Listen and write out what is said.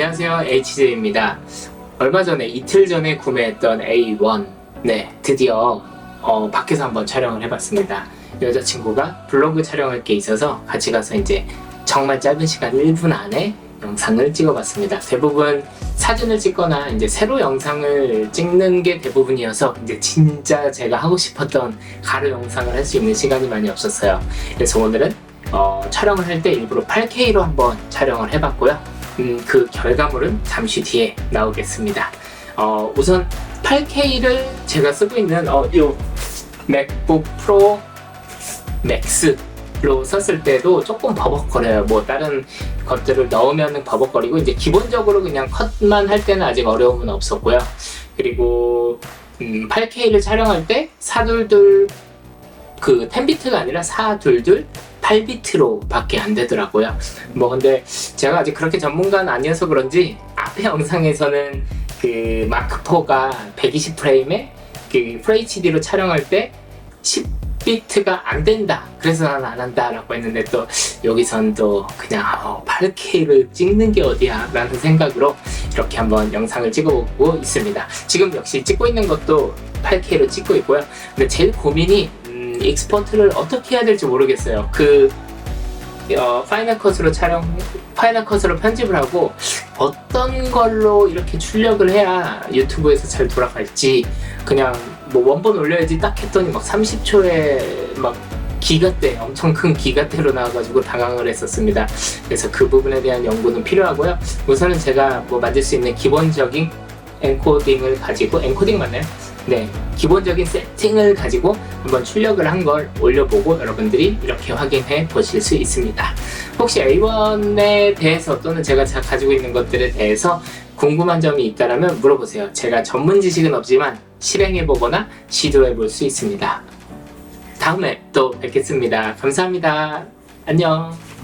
안녕하세요 HJ입니다. 얼마 전에 이틀 전에 구매했던 A1 네 드디어 어, 밖에서 한번 촬영을 해봤습니다. 여자친구가 블로그 촬영할 게 있어서 같이 가서 이제 정말 짧은 시간 1분 안에 영상을 찍어봤습니다. 대부분 사진을 찍거나 이제 새로 영상을 찍는 게 대부분이어서 이제 진짜 제가 하고 싶었던 가로 영상을 할 수 있는 시간이 많이 없었어요. 그래서 오늘은 어, 촬영을 할 때 일부러 8K로 한번 촬영을 해봤고요. 음, 그 결과물은 잠시 뒤에 나오겠습니다. 어, 우선 8K를 제가 쓰고 있는 어, 이 맥북 프로 맥스로 썼을 때도 조금 버벅거려요. 뭐 다른 것들을 넣으면 버벅거리고 이제 기본적으로 그냥 컷만 할 때는 아직 어려움은 없었고요. 그리고 음, 8K를 촬영할 때 사둘둘 그 10비트가 아니라 422 8비트로 밖에 안 되더라고요. 뭐 근데 제가 아직 그렇게 전문가는 아니어서 그런지 앞에 영상에서는 그 마크4가 120프레임에 그 FHD로 촬영할 때 10비트가 안 된다. 그래서 난안 한다 라고 했는데 또 여기선 또 그냥 어, 8K를 찍는 게 어디야 라는 생각으로 이렇게 한번 영상을 찍어보고 있습니다. 지금 역시 찍고 있는 것도 8K로 찍고 있고요. 근데 제일 고민이 음, 익스포트를 어떻게 해야 될지 모르겠어요. 그 어, 파이널 컷으로 촬영, 파이널 컷으로 편집을 하고 어떤 걸로 이렇게 출력을 해야 유튜브에서 잘 돌아갈지 그냥 뭐 원본 올려야지 딱 했더니 막 30초에 막 기가대 엄청 큰 기가대로 나와가지고 당황을 했었습니다. 그래서 그 부분에 대한 연구는 필요하고요. 우선은 제가 뭐 만들 수 있는 기본적인 엔코딩을 가지고 엔코딩 맞나요? 네, 기본적인 세팅을 가지고 한번 출력을 한 걸 올려보고 여러분들이 이렇게 확인해 보실 수 있습니다. 혹시 A1에 대해서 또는 제가 자- 가지고 있는 것들에 대해서 궁금한 점이 있다면 물어보세요. 제가 전문 지식은 없지만 실행해 보거나 시도해 볼 수 있습니다. 다음에 또 뵙겠습니다. 감사합니다. 안녕.